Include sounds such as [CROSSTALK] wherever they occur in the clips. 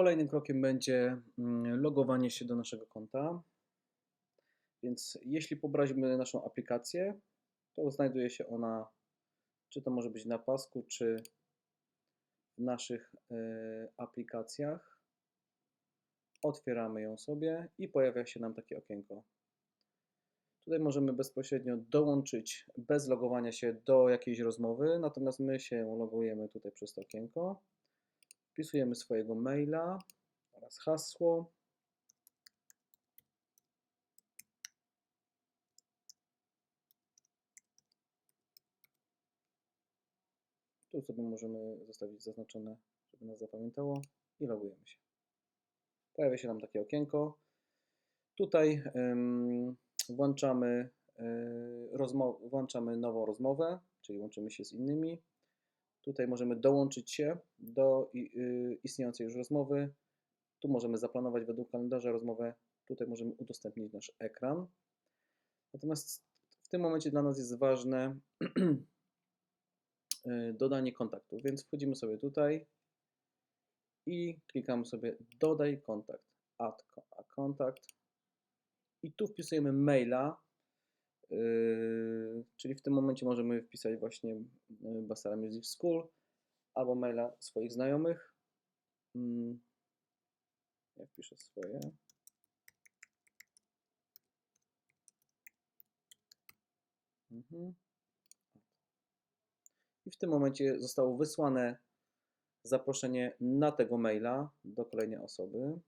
Kolejnym krokiem będzie mm, logowanie się do naszego konta. Więc jeśli pobraliśmy naszą aplikację, to znajduje się ona, czy to może być na pasku, czy w naszych e, aplikacjach. Otwieramy ją sobie i pojawia się nam takie okienko. Tutaj możemy bezpośrednio dołączyć bez logowania się do jakiejś rozmowy, natomiast my się logujemy tutaj przez to okienko. Wpisujemy swojego maila oraz hasło. Tu sobie możemy zostawić zaznaczone, żeby nas zapamiętało i logujemy się. Pojawia się nam takie okienko. Tutaj ym, włączamy, rozmo- włączamy nową rozmowę, czyli łączymy się z innymi. Tutaj możemy dołączyć się do y, istniejącej już rozmowy. Tu możemy zaplanować według kalendarza rozmowę. Tutaj możemy udostępnić nasz ekran. Natomiast w tym momencie dla nas jest ważne [CLEARS THROAT] y, dodanie kontaktu, więc wchodzimy sobie tutaj i klikamy sobie dodaj kontakt, add a kontakt i tu wpisujemy maila, czyli w tym momencie możemy wpisać właśnie yy, Basara Music School albo maila swoich znajomych. Mm, Ja wpiszę swoje. Mhm. I w tym momencie zostało wysłane zaproszenie na tego maila do kolejnej osoby.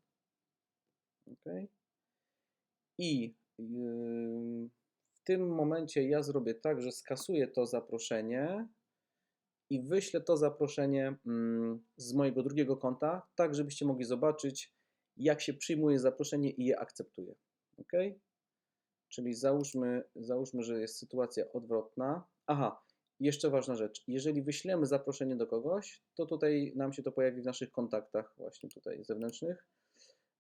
OK. I yy, w tym momencie ja zrobię tak, że skasuję to zaproszenie i wyślę to zaproszenie mm, z mojego drugiego konta, tak żebyście mogli zobaczyć, jak się przyjmuje zaproszenie i je akceptuje. OK? Czyli załóżmy, załóżmy, że jest sytuacja odwrotna. Aha, jeszcze ważna rzecz. Jeżeli wyślemy zaproszenie do kogoś, to tutaj nam się to pojawi w naszych kontaktach, właśnie tutaj zewnętrznych.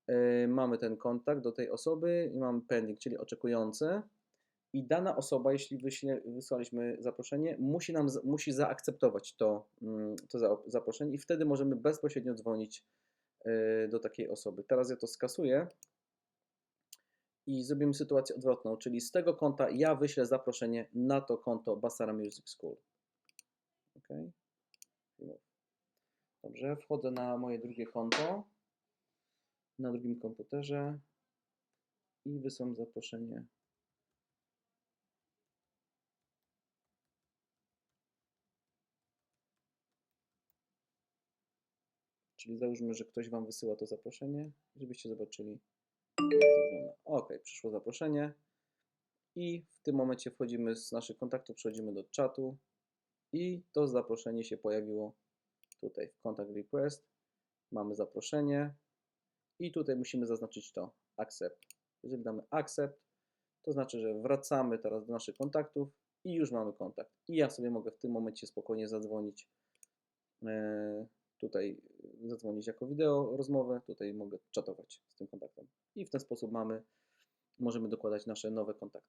Yy, mamy ten kontakt do tej osoby i mamy pending, czyli oczekujące. I dana osoba, jeśli wyśle, wysłaliśmy zaproszenie, musi nam musi zaakceptować to, mm, to za, zaproszenie i wtedy możemy bezpośrednio dzwonić yy, do takiej osoby. Teraz ja to skasuję i zrobimy sytuację odwrotną, czyli z tego konta ja wyślę zaproszenie na to konto Basara Music School. Ok. Dobrze, wchodzę na moje drugie konto na drugim komputerze i wysyłam zaproszenie. Czyli załóżmy, że ktoś Wam wysyła to zaproszenie, żebyście zobaczyli. Ok, przyszło zaproszenie i w tym momencie wchodzimy z naszych kontaktów, przechodzimy do czatu i to zaproszenie się pojawiło tutaj w Contact Request. Mamy zaproszenie i tutaj musimy zaznaczyć to Accept. Jeżeli damy Accept, to znaczy, że wracamy teraz do naszych kontaktów i już mamy kontakt. I ja sobie mogę w tym momencie spokojnie zadzwonić. Tutaj zadzwonić jako wideo rozmowę, tutaj mogę czatować z tym kontaktem. I w ten sposób mamy, możemy dokładać nasze nowe kontakty.